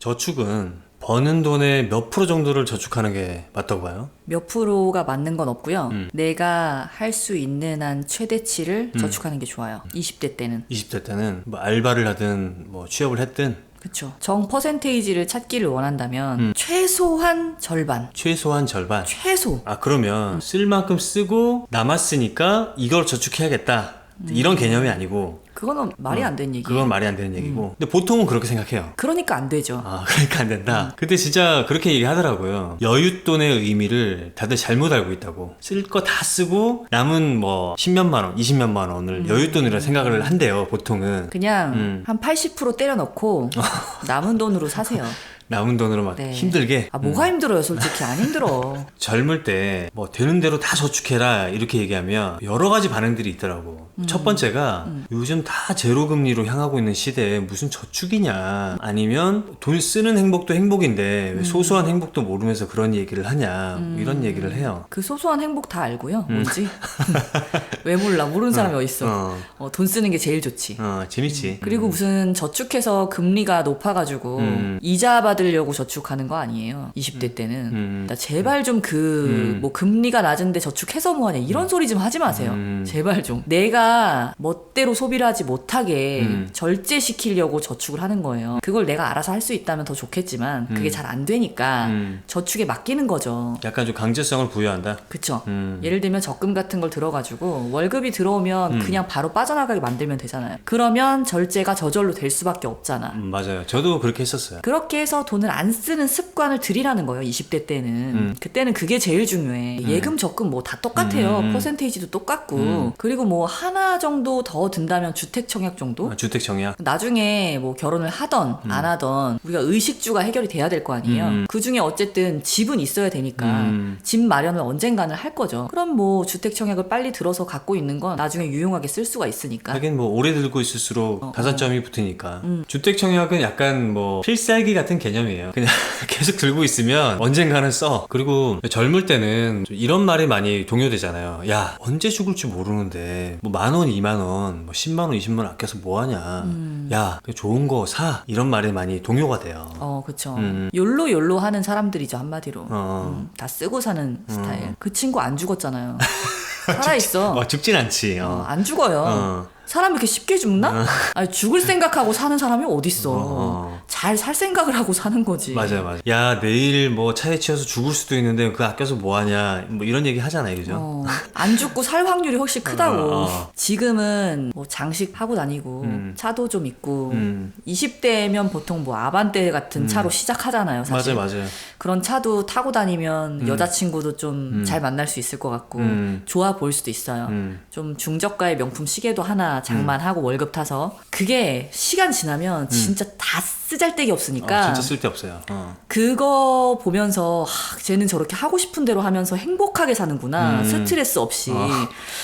저축은 버는 돈의 몇 프로 정도를 저축하는 게 맞다고 봐요? 몇 프로가 맞는 건 없고요. 음. 내가 할 수 있는 한 최대치를 저축하는 게 좋아요. 20대 때는. 20대 때는 뭐 알바를 하든 뭐 취업을 했든 그쵸. 정 퍼센테이지를 찾기를 원한다면 음. 최소한 절반. 최소한 절반. 최소. 아 그러면 쓸 만큼 쓰고 남았으니까 이걸 저축해야겠다. 이런 개념이 아니고 그거는 말이 안 되는 얘기예요. 그건 말이 안 되는 얘기고. 근데 보통은 그렇게 생각해요. 그러니까 안 되죠. 아, 그러니까 안 된다. 근데 진짜 그렇게 얘기하더라고요. 여윳돈의 의미를 다들 잘못 알고 있다고. 쓸 거 다 쓰고 남은 뭐 10몇만 원, 20몇만 원을 여윳돈이라 생각을 한대요, 보통은. 그냥 음. 한 80% 때려 넣고 남은 돈으로 사세요. 남은 돈으로 막 네. 힘들게. 아 뭐가 힘들어요, 솔직히 안 힘들어. 젊을 때 뭐 되는 대로 다 저축해라 이렇게 얘기하면 여러 가지 반응들이 있더라고. 첫 번째가 요즘 다 제로 금리로 향하고 있는 시대에 무슨 저축이냐 아니면 돈 쓰는 행복도 행복인데 왜 소소한 행복도 모르면서 그런 얘기를 하냐 뭐 이런 얘기를 해요. 그 소소한 행복 다 알고요. 뭐지? 왜 몰라? 모르는 사람이 어딨어. 어, 어, 돈 쓰는 게 제일 좋지. 어 재밌지. 그리고 무슨 저축해서 금리가 높아가지고 음. 이자 받 으려고 저축하는 거 아니에요. 20대 때는. 음. 나 제발 좀그뭐 금리가 낮은데 저축해서 뭐하냐 이런 소리 좀 하지 마세요. 음. 제발 좀. 내가 멋대로 소비를 하지 못하게 음. 절제시키려고 저축을 하는 거예요. 그걸 내가 알아서 할 수 있다면 더 좋겠지만 그게 잘안 되니까 음. 저축에 맡기는 거죠. 약간 좀 강제성을 부여한다. 그쵸? 음. 예를 들면 적금 같은 걸 들어가지고 월급이 들어오면 그냥 바로 빠져나가게 만들면 되잖아요. 그러면 절제가 저절로 될 수밖에 없잖아. 음, 맞아요. 저도 그렇게 했었어요. 그렇게 해서 돈을 안 쓰는 습관을 들이라는 거예요. 20대 때는. 음. 그때는 그게 제일 중요해. 예금, 적금 뭐 다 똑같아요. 음. 퍼센테이지도 똑같고. 음. 그리고 뭐 하나 정도 더 든다면 주택 청약 정도? 아, 주택 청약. 나중에 뭐 결혼을 하던 안 하던 우리가 의식주가 해결이 돼야 될 거 아니에요. 음. 그 중에 어쨌든 집은 있어야 되니까 음. 집 마련을 언젠가는 할 거죠. 그럼 뭐 주택 청약을 빨리 들어서 갖고 있는 건 나중에 유용하게 쓸 수가 있으니까. 하긴 뭐 오래 들고 있을수록 어, 가산점이 붙으니까 주택 청약은 약간 뭐 필살기 같은 개 념이에요 그냥 계속 들고 있으면 언젠가는 써 그리고 젊을 때는 좀 이런 말이 많이 동요되잖아요 야 언제 죽을지 모르는데 뭐 만 원, 이만 원, 뭐 10만 원, 20만 원 아껴서 뭐 하냐 야 그냥 좋은 거 사 이런 말이 많이 동요가 돼요 어, 그쵸. 음. 욜로 욜로 하는 사람들이죠, 한마디로. 어. 음, 다 쓰고 사는 스타일. 그 친구 안 죽었잖아요. 살아있어. 어, 죽진 않지 어, 어. 안 죽어요. 어. 사람이 이렇게 쉽게 죽나? 아니, 죽을 생각하고 사는 사람이 어딨어. 어. 잘살 생각을 하고 사는 거지. 맞아요 맞아요 야 내일 뭐 차에 치여서 죽을 수도 있는데 그거 아껴서 뭐 하냐 뭐 이런 얘기 하잖아요 그죠 어, 안 죽고 살 확률이 훨씬 크다고. 어, 어. 지금은 뭐 장식 하고 다니고 음. 차도 좀 있고 음. 20대면 보통 뭐 아반떼 같은 차로 시작하잖아요. 사실. 맞아요 맞아요 그런 차도 타고 다니면 여자친구도 좀 잘 만날 수 있을 것 같고 음. 좋아 보일 수도 있어요. 음. 좀 중저가의 명품 시계도 하나 장만하고 월급 타서 그게 시간 지나면 진짜 다 쓰잘데기 없으니까 어, 진짜 쓸데 없어요. 어. 그거 보면서 하, 쟤는 저렇게 하고 싶은 대로 하면서 행복하게 사는구나 음. 스트레스 없이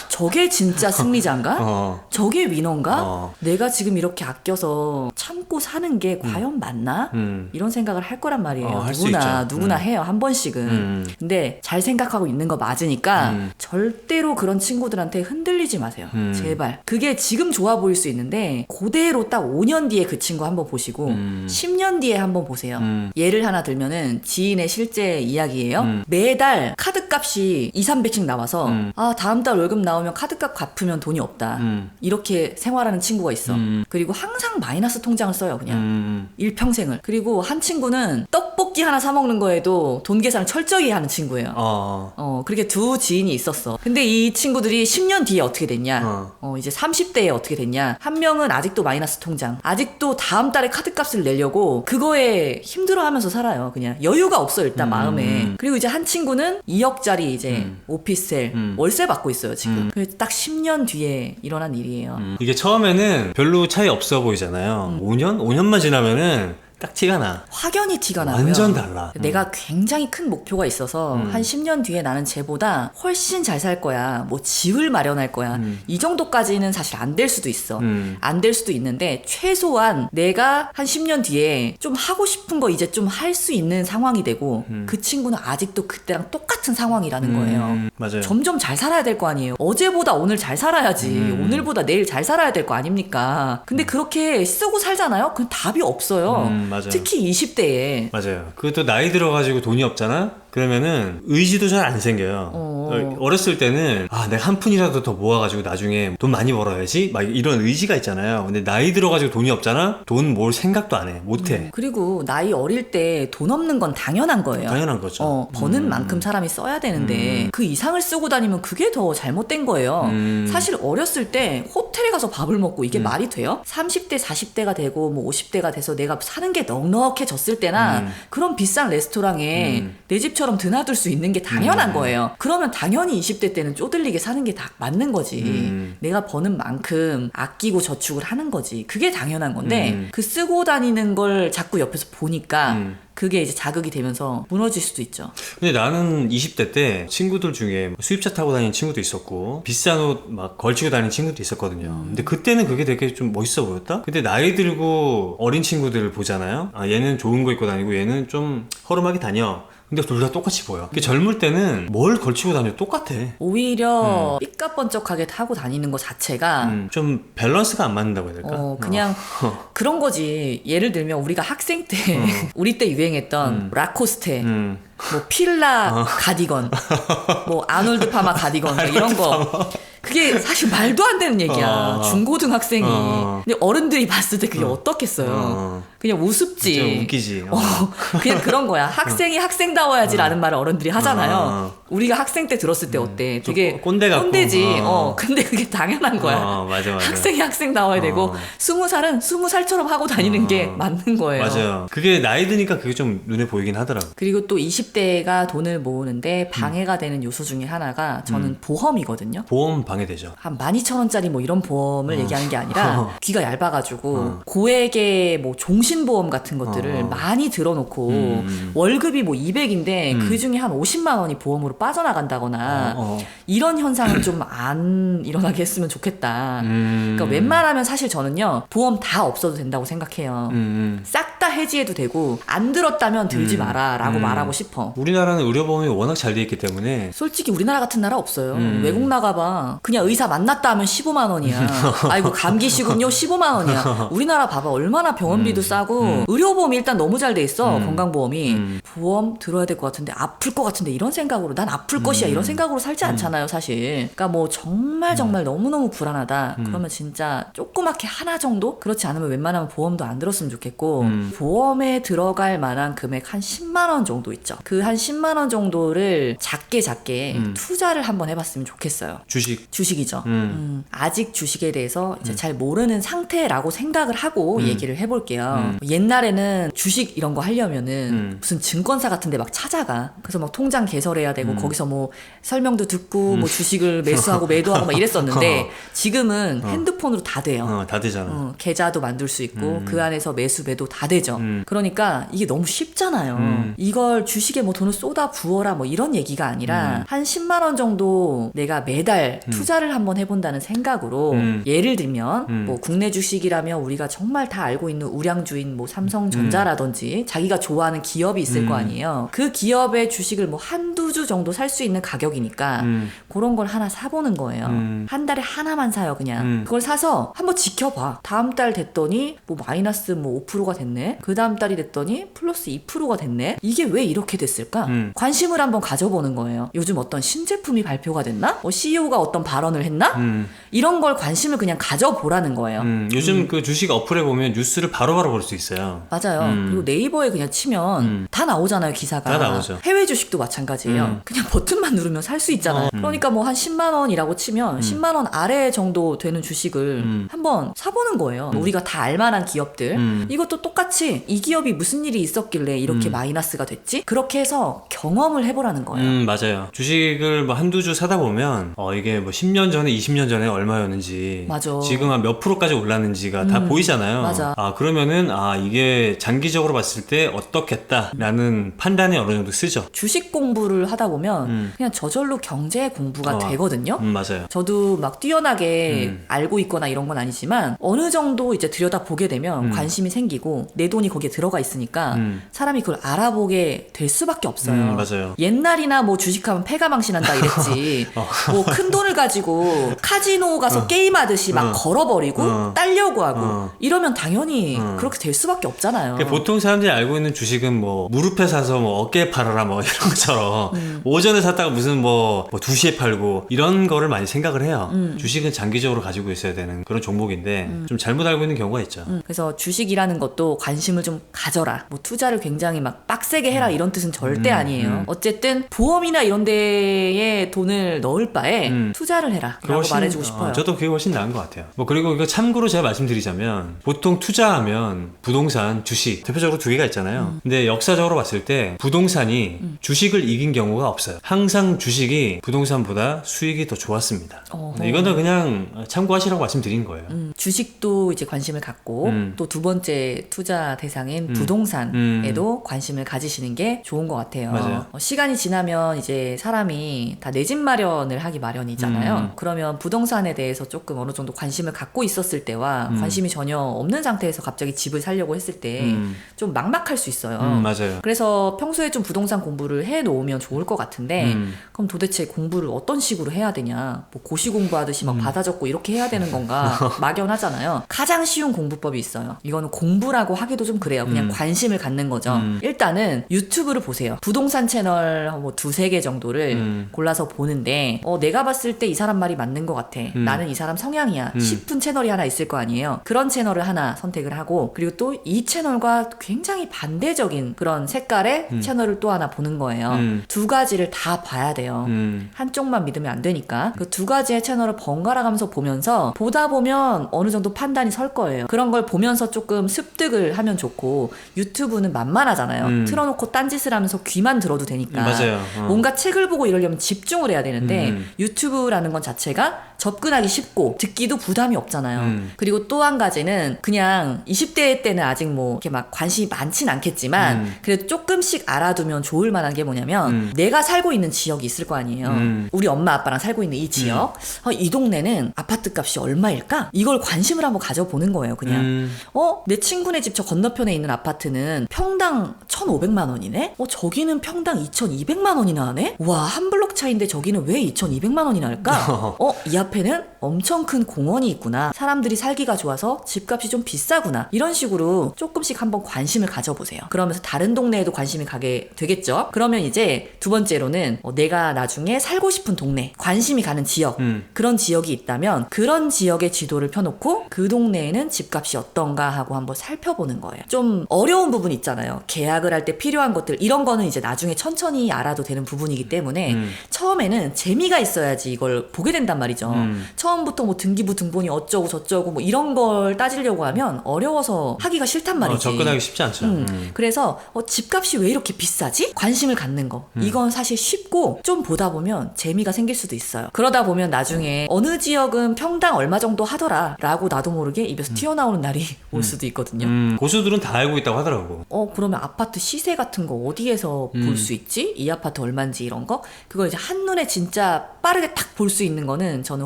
저게 진짜 승리자인가? 어. 저게 위너인가? 어. 내가 지금 이렇게 아껴서 참고 사는 게 과연 맞나? 음. 이런 생각을 할 거란 말이에요. 어, 누구나. 누구나 음. 해요 한 번씩은. 음. 근데 잘 생각하고 있는 거 맞으니까 음. 절대로 그런 친구들한테 흔들리지 마세요. 음. 제발. 그게 지금 좋아 보일 수 있는데 그대로 딱 5년 뒤에 그 친구 한번 보시고 음. 10년 뒤에 한번 보세요. 음. 예를 하나 들면은 지인의 실제 이야기예요. 음. 매달 카드값이 2, 300씩 나와서 음. 아 다음 달 월급 나오면 카드값 갚으면 돈이 없다. 음. 이렇게 생활하는 친구가 있어. 음. 그리고 항상 마이너스 통장을 써요, 그냥. 음. 일평생을. 그리고 한 친구는 떡볶이 하나 사 먹는 거에도 돈 계산을 철저히 하는 친구예요. 어. 어, 그렇게 두 지인이 있었어. 근데 이 친구들이 10년 뒤에 어떻게 됐냐? 어. 어, 이제 30대에 어떻게 됐냐? 한 명은 아직도 마이너스 통장. 아직도 다음 달에 카드값을 내려고 그거에 힘들어 하면서 살아요. 그냥 여유가 없어, 일단 음. 마음에. 그리고 이제 한 친구는 2억짜리 이제 오피스텔 음. 월세 받고 있어요, 지금. 그래서 딱 10년 뒤에 일어난 일이에요. 음. 이게 처음에는 별로 차이 없어 보이잖아요. 5년? 5년만 지나면은 딱 티가 나. 확연히 티가 나고요. 완전 달라. 내가 굉장히 큰 목표가 있어서 음. 한 10년 뒤에 나는 쟤보다 훨씬 잘 살 거야. 뭐 집을 마련할 거야. 이 정도까지는 사실 안 될 수도 있어. 음. 안될 수도 있는데 최소한 내가 한 10년 뒤에 좀 하고 싶은 거 이제 좀 할 수 있는 상황이 되고 그 친구는 아직도 그때랑 똑같은 상황이라는 거예요. 음. 맞아요. 점점 잘 살아야 될 거 아니에요. 어제보다 오늘 잘 살아야지. 음. 오늘보다 내일 잘 살아야 될 거 아닙니까? 근데 그렇게 쓰고 살잖아요? 그럼 답이 없어요. 맞아요. 특히 20대에 맞아요. 그것도 나이 들어가지고 돈이 없잖아? 그러면은 의지도 잘 안 생겨요. 어. 어. 어렸을 때는 아 내가 한 푼이라도 더 모아가지고 나중에 돈 많이 벌어야지 막 이런 의지가 있잖아요. 근데 나이 들어가지고 돈이 없잖아? 돈 모을 생각도 안 해. 못 해. 그리고 나이 어릴 때 돈 없는 건 당연한 거예요. 당연한 거죠. 어, 버는 음. 만큼 사람이 써야 되는데 그 이상을 쓰고 다니면 그게 더 잘못된 거예요. 음. 사실 어렸을 때 호텔에 가서 밥을 먹고 이게 말이 돼요? 30대, 40대가 되고 뭐 50대가 돼서 내가 사는 게 넉넉해졌을 때나 음. 그런 비싼 레스토랑에 음. 내 집처럼 드나들 수 있는 게 당연한 거예요. 그러면 당연히 20대 때는 쪼들리게 사는 게 다 맞는 거지. 음. 내가 버는 만큼 아끼고 저축을 하는 거지. 그게 당연한 건데 음. 그 쓰고 다니는 걸 자꾸 옆에서 보니까 음. 그게 이제 자극이 되면서 무너질 수도 있죠. 근데 나는 20대 때 친구들 중에 수입차 타고 다니는 친구도 있었고 비싼 옷 막 걸치고 다니는 친구도 있었거든요. 근데 그때는 그게 되게 좀 멋있어 보였다? 근데 나이 들고 어린 친구들을 보잖아요. 아, 얘는 좋은 거 입고 다니고 얘는 좀 허름하게 다녀. 근데 둘 다 똑같이 보여. 그 젊을 때는 뭘 걸치고 다녀 똑같아. 오히려 삐까번쩍하게 타고 다니는 것 자체가 음, 좀 밸런스가 안 맞는다고 해야 될까? 어, 그냥 그런 거지. 예를 들면 우리가 학생 때 우리 때 유행했던 라코스테, 음, 뭐 필라 가디건, 뭐 아놀드 파마 가디건 뭐 이런 거. 그게 사실 말도 안 되는 얘기야. 어. 중고등학생이. 어. 근데 어른들이 봤을 때 그게 어. 떻겠어요 어. 그냥 우습지. 좀 웃기지. 어. 어, 그냥 그런 거야. 학생이 학생다워야지라는 말을 어른들이 하잖아요. 어. 우리가 학생 때 들었을 때 어때? 좀 되게 꼰- 꼰대 같고. 꼰대지. 어. 어. 근데 그게 당연한 거야. 어, 맞아, 맞아. 학생이 학생다워야 되고 어. 스무 살은 스무 살처럼 하고 다니는 어. 게 맞는 거예요. 맞아요. 그게 나이 드니까 그게 좀 눈에 보이긴 하더라고. 그리고 또 20대가 돈을 음. 모으는데 방해가 되는 요소 중에 하나가 저는 보험이거든요. 보험 방해되죠. 한 12,000원짜리 뭐 이런 보험을 얘기하는 게 아니라 어. 귀가 얇아가지고 어. 고액의 뭐 종신 보험 같은 것들을 어. 많이 들어놓고 음. 월급이 뭐 200인데 음. 그 중에 한 50만 원이 보험으로 빠져나간다거나 어, 어. 이런 현상은 좀 안 일어나게 했으면 좋겠다. 음. 그러니까 웬만하면 사실 저는요 보험 다 없어도 된다고 생각해요. 음, 음. 싹다 해지해도 되고 안 들었다면 들지 음. 마라라고 음. 말하고 싶어. 우리나라는 의료보험이 워낙 잘 돼 있기 때문에 솔직히 우리나라 같은 나라 없어요. 음. 외국 나가봐. 그냥 의사 만났다 하면 15만 원이야. 아이고 감기시군요 15만 원이야. 우리나라 봐봐 얼마나 병원비도 싸고 의료보험이 일단 너무 잘 돼 있어 음. 건강보험이. 음. 보험 들어야 될 것 같은데 아플 것 같은데 이런 생각으로 난 아플 것이야 이런 생각으로 살지 않잖아요 사실. 그러니까 뭐 정말 정말 너무 너무 불안하다. 그러면 진짜 조그맣게 하나 정도 그렇지 않으면 웬만하면 보험도 안 들었으면 좋겠고 음. 보험에 들어갈 만한 금액 한 10만 원 정도 있죠. 그 한 10만 원 정도를 작게 작게 음. 투자를 한번 해봤으면 좋겠어요. 주식 주식이죠. 음. 음, 아직 주식에 대해서 이제 잘 모르는 상태라고 생각을 하고 음. 얘기를 해볼게요. 음. 옛날에는 주식 이런 거 하려면은 음. 무슨 증권사 같은 데 막 찾아가. 그래서 막 통장 개설해야 되고 음. 거기서 뭐 설명도 듣고 뭐 주식을 매수하고 매도하고 막 이랬었는데 지금은 핸드폰으로 다 돼요. 어, 다 되잖아. 어, 계좌도 만들 수 있고 음. 그 안에서 매수 매도 다 되죠. 음. 그러니까 이게 너무 쉽잖아요. 음. 이걸 주식에 뭐 돈을 쏟아 부어라 뭐 이런 얘기가 아니라 음. 한 10만 원 정도 내가 매달 투자를 한번 해본다는 생각으로 음. 예를 들면 음. 뭐 국내 주식이라면 우리가 정말 다 알고 있는 우량주 인 뭐 삼성전자라든지 자기가 좋아하는 기업이 있을 음. 거 아니에요. 그 기업의 주식을 뭐 한두 주 정도 살 수 있는 가격이니까 음. 그런 걸 하나 사보는 거예요. 음. 한 달에 하나만 사요, 그냥. 음. 그걸 사서 한번 지켜봐. 다음 달 됐더니 뭐 마이너스 뭐 5%가 됐네. 그 다음 달이 됐더니 플러스 2%가 됐네. 이게 왜 이렇게 됐을까? 음. 관심을 한번 가져보는 거예요. 요즘 어떤 신제품이 발표가 됐나? 뭐 CEO가 어떤 발언을 했나? 음. 이런 걸 관심을 그냥 가져보라는 거예요. 음. 요즘 그 주식 어플에 보면 뉴스를 바로바로 볼수 있어요. 맞아요. 음. 그리고 네이버에 그냥 치면 음. 다 나오잖아요, 기사가. 다 나오죠. 해외 주식도 마찬가지예요. 음. 그냥 버튼만 누르면 살 수 있잖아요. 어, 음. 그러니까 뭐 한 10만 원이라고 치면 10만 원 아래 정도 되는 주식을 음. 한번 사보는 거예요. 우리가 다 알만한 기업들. 음. 이것도 똑같이 이 기업이 무슨 일이 있었길래 이렇게 음. 마이너스가 됐지? 그렇게 해서 경험을 해보라는 거예요. 음, 맞아요. 주식을 뭐 한두 주 사다 보면, 어, 이게 뭐 10년 전에, 20년 전에 얼마였는지, 맞아. 지금 한 몇 프로까지 올랐는지가 다 음, 보이잖아요. 맞아. 아, 그러면은, 아, 이게 장기적으로 봤을 때 어떻겠다라는 판단이 어느 정도 쓰죠. 주식 공부를 하다 보면 음. 그냥 저절로 경제 공부가 어. 되거든요. 음, 맞아요. 저도 막 뛰어나게 음. 알고 있거나 이런 건 아니지만 어느 정도 이제 들여다 보게 되면 음. 관심이 생기고 내 돈이 거기에 들어가 있으니까 음. 사람이 그걸 알아보게 될 수밖에 없어요. 음, 맞아요. 옛날이나 뭐 주식하면 패가 망신한다 이랬지. 뭐큰 돈을 가지고 카지노 가서 게임하듯이 막 어. 걸어버리고 어. 딸려고 하고 어. 이러면 당연히 어. 그렇게 될 수밖에 없잖아요. 그러니까 보통 사람들이 알고 있는 주식은 뭐 무릎에 사서 뭐 어깨에 팔아라 뭐 이런 것처럼 음. 오전에 샀다가 무슨 뭐, 뭐 2시에 팔고 이런 거를 많이 생각을 해요. 음. 주식은 장기적으로 가지고 있어야 되는 그런 종목인데 좀 잘못 알고 있는 경우가 있죠. 음, 그래서 주식이라는 것도 관심을 좀 가져라. 뭐 투자를 굉장히 막 빡세게 해라 이런 뜻은 절대 음, 아니에요. 음. 어쨌든 보험이나 이런 데에 돈을 넣을 바에 음. 투자를 해라. 라고 훨씬- 말해주고 어, 싶어요. 저도 그게 훨씬 나은 것 같아요. 뭐 그리고 이거 참고로 제가 말씀드리자면 보통 투자하면 부동산, 주식 대표적으로 두 개가 있잖아요. 음. 근데 역사적으로 봤을 때 부동산이 주식을 이긴 경우가 없어요. 항상 주식이 부동산보다 수익이 더 좋았습니다. 네, 이거는 그냥 참고하시라고 말씀드린 거예요. 음, 주식도 이제 관심을 갖고 음. 또두 번째 투자 대상인 음. 부동산에도 관심을 가지시는 게 좋은 것 같아요. 맞아요. 어, 시간이 지나면 이제 사람이 다 내 집 마련을 하기 마련이잖아요. 음. 그러면 부동산에 대해서 조금 어느 정도 관심을 갖고 있었을 때와 음. 관심이 전혀 없는 상태에서 갑자기 집을 살려고 했을 때좀 음, 막막할 수 있어요. 음, 맞아요. 그래서 평소에 좀 부동산 공부를 해 놓으면 좋을 것 같은데 음. 그럼 도대체 공부를 어떤 식으로 해야 되냐? 뭐 고시 공부하듯이 음. 막 받아 적고 이렇게 해야 되는 건가? 막연하잖아요. 가장 쉬운 공부법이 있어요. 이거는 공부라고 하기도 좀 그래요. 그냥 음. 관심을 갖는 거죠. 음. 일단은 유튜브를 보세요. 부동산 채널 뭐 두세 개 정도를 음. 골라서 보는데 어, 내가 봤을 때 이 사람 말이 맞는 것 같아. 음. 나는 이 사람 성향이야. 음. 싶은 채널이 하나 있을 거 아니에요. 그런 채널을 하나 선택을 하고 그리고 또 이 채널과 굉장히 반대적인 그런 색깔의 음. 채널을 또 하나 보는 거예요. 음. 두 가지를 다 봐야 돼요. 음. 한쪽만 믿으면 안 되니까 그 두 가지의 채널을 번갈아 가면서 보면서 보다 보면 어느 정도 판단이 설 거예요. 그런 걸 보면서 조금 습득을 하면 좋고 유튜브는 만만하잖아요. 음. 틀어놓고 딴짓을 하면서 귀만 들어도 되니까. 맞아요. 어. 뭔가 책을 보고 이러려면 집중을 해야 되는데 음. 유튜브라는 건 자체가 접근하기 쉽고 듣기도 부담이 없잖아요. 음. 그리고 또 한 가지는 그냥 20대 때는 아직 뭐 이렇게 막 관심이 많진 않겠지만 음. 그래도 조금씩 알아두면 좋을 만한 게 뭐냐면 음. 내가 살고 있는 지역이 있을 거 아니에요. 음. 우리 엄마 아빠랑 살고 있는 이 지역, 어, 이 동네는 아파트 값이 얼마일까? 이걸 관심을 한번 가져보는 거예요. 그냥 음. 어, 내 친구네 집 저 건너편에 있는 아파트는 평당 1,500만 원이네? 어, 저기는 평당 2,200만 원이나 하네? 와, 한 블록 차인데 저기는 왜 2,200만 원이나 할까? 어, 이 앞에는 엄청 큰 공원이 있구나. 사람들이 살기가 좋아서 집값이 좀 비싸구나. 이런 식으로 조금씩 한번 관심을 가져보세요. 그러면서 다른 동네에도 관심이 가게 되겠죠? 그러면 이제 두 번째로는 어, 내가 나중에 살고 싶은 동네, 관심이 가는 지역, 음. 그런 지역이 있다면 그런 지역의 지도를 펴놓고 그 동네에는 집값이 어떤가 하고 한번 살펴보는 거예요. 좀 어려운 부분 있잖아요. 계약을 할 때 필요한 것들 이런 거는 이제 나중에 천천히 알아도 되는 부분이기 때문에 음. 처음에는 재미가 있어야지 이걸 보게 된단 말이죠. 음. 처음부터 뭐 등기부 등본이 어쩌고 저쩌고 뭐 이런 걸 따지려고 하면 어려워서 하기가 싫단 어, 말이지. 접근하기 쉽지 않죠. 음. 음. 그래서 어, 집값이 왜 이렇게 비싸지? 관심을 갖는 거. 음. 이건 사실 쉽고 좀 보다 보면 재미가 생길 수도 있어요. 그러다 보면 나중에 어느 지역은 평당 얼마 정도 하더라 라고 나도 모르게 입에서 튀어나오는 날이 올 수도 있거든요. 음. 고수들은 다 알고 있다고 하더라고. 어 그러면 아파트 시세 같은 거 어디에서 음. 볼수 있지? 이 아파트 얼마인지 이런 거? 그걸 이제 한 눈에 진짜 빠르게 딱 볼 수 있는 거는 저는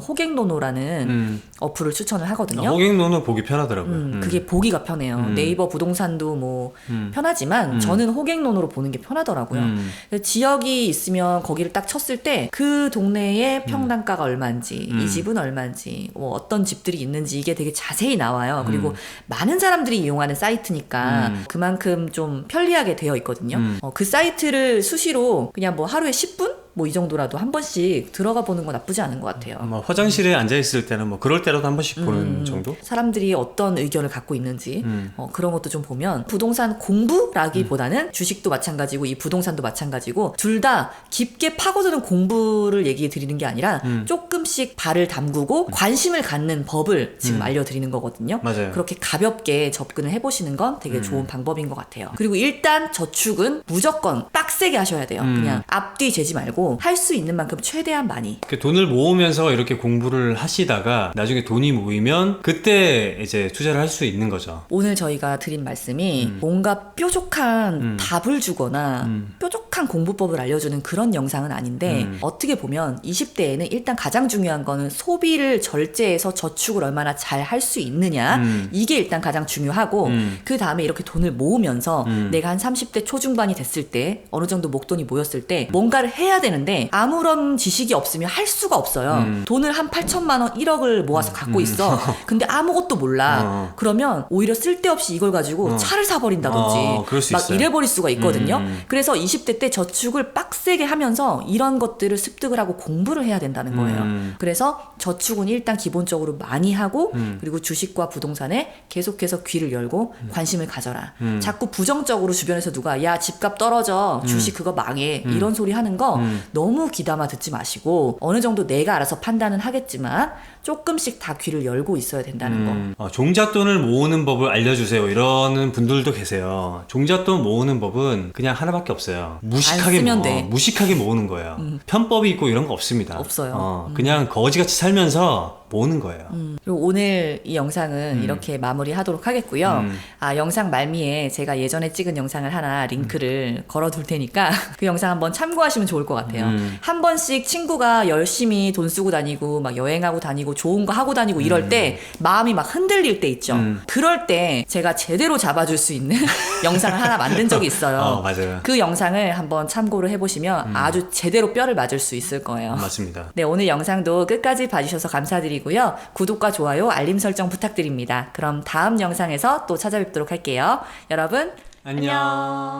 호갱노노라는 음. 어플을 추천을 하거든요. 아, 호갱노는 보기 편하더라고요. 음, 음. 그게 보기가 편해요. 음. 네이버 부동산도 뭐 음. 편하지만 음. 저는 호갱론으로 보는 게 편하더라고요. 지역이 있으면 거기를 딱 쳤을 때 그 동네의 평당가가 얼마인지 음. 이 집은 얼마인지 뭐 어떤 집들이 있는지 이게 되게 자세히 나와요. 그리고 음. 많은 사람들이 이용하는 사이트니까 음. 그만큼 좀 편리하게 되어 있거든요. 음. 어, 그 사이트를 수시로 그냥 뭐 하루에 10분 뭐 이 정도라도 한 번씩 들어가 보는 건 나쁘지 않은 것 같아요. 뭐 화장실에 앉아 있을 때는 뭐 그럴 때라도 한 번씩 보는 음, 정도? 사람들이 어떤 의견을 갖고 있는지 음. 어, 그런 것도 좀 보면 부동산 공부라기보다는 주식도 마찬가지고 이 부동산도 마찬가지고 둘 다 깊게 파고드는 공부를 얘기해 드리는 게 아니라 음. 조금씩 발을 담그고 관심을 갖는 법을 지금 음. 알려드리는 거거든요. 맞아요. 그렇게 가볍게 접근을 해보시는 건 되게 음. 좋은 방법인 것 같아요. 그리고 일단 저축은 무조건 빡세게 하셔야 돼요. 음. 그냥 앞뒤 재지 말고 할 수 있는 만큼 최대한 많이. 그 돈을 모으면서 이렇게 공부를 하시다가 나중에 돈이 모이면 그때 이제 투자를 할 수 있는 거죠. 오늘 저희가 드린 말씀이 음. 뭔가 뾰족한 음. 답을 주거나 음. 뾰족한 공부법을 알려주는 그런 영상은 아닌데 음. 어떻게 보면 20대에는 일단 가장 중요한 거는 소비를 절제해서 저축을 얼마나 잘 할 수 있느냐 음. 이게 일단 가장 중요하고 음. 그 다음에 이렇게 돈을 모으면서 음. 내가 한 30대 초중반이 됐을 때 어느 정도 목돈이 모였을 때 뭔가를 해야 되는 데 아무런 지식이 없으면 할 수가 없어요. 음. 돈을 한 8천만 원, 1억을 모아서 갖고 있어. 근데 아무것도 몰라. 어. 그러면 오히려 쓸데없이 이걸 가지고 어. 차를 사버린다든지 어, 그럴 수 막 있어요. 이래버릴 수가 있거든요. 음. 그래서 20대 때 저축을 빡세게 하면서 이런 것들을 습득을 하고 공부를 해야 된다는 거예요. 음. 그래서 저축은 일단 기본적으로 많이 하고 음. 그리고 주식과 부동산에 계속해서 귀를 열고 관심을 가져라. 음. 자꾸 부정적으로 주변에서 누가 야 집값 떨어져 주식 그거 망해 이런 소리 하는 거 음. 너무 귀담아 듣지 마시고 어느 정도 내가 알아서 판단은 하겠지만 조금씩 다 귀를 열고 있어야 된다는 거. 음, 어, 종잣돈을 모으는 법을 알려주세요. 이러는 분들도 계세요. 종잣돈 모으는 법은 그냥 하나밖에 없어요. 무식하게 쓰면 모어. 돼. 음. 무식하게 모으는 거예요. 편법이 있고 이런 거 없습니다. 없어요. 어, 음. 그냥 거지같이 살면서 모으는 거예요. 음, 그리고 오늘 이 영상은 이렇게 마무리하도록 하겠고요. 음. 아 영상 말미에 제가 예전에 찍은 영상을 하나 링크를 걸어둘 테니까 그 영상 한번 참고하시면 좋을 것 같아요. 음. 한 번씩 친구가 열심히 돈 쓰고 다니고 막 여행하고 다니고 좋은 거 하고 다니고 이럴 때 마음이 막 흔들릴 때 있죠. 음. 그럴 때 제가 제대로 잡아줄 수 있는 영상을 하나 만든 적이 있어요. 어, 맞아요. 그 영상을 한번 참고를 해보시면 아주 제대로 뼈를 맞을 수 있을 거예요. 맞습니다. 네, 오늘 영상도 끝까지 봐주셔서 감사드리고 요. 구독과 좋아요, 알림 설정 부탁드립니다. 그럼 다음 영상에서 또 찾아뵙도록 할게요. 여러분, 안녕.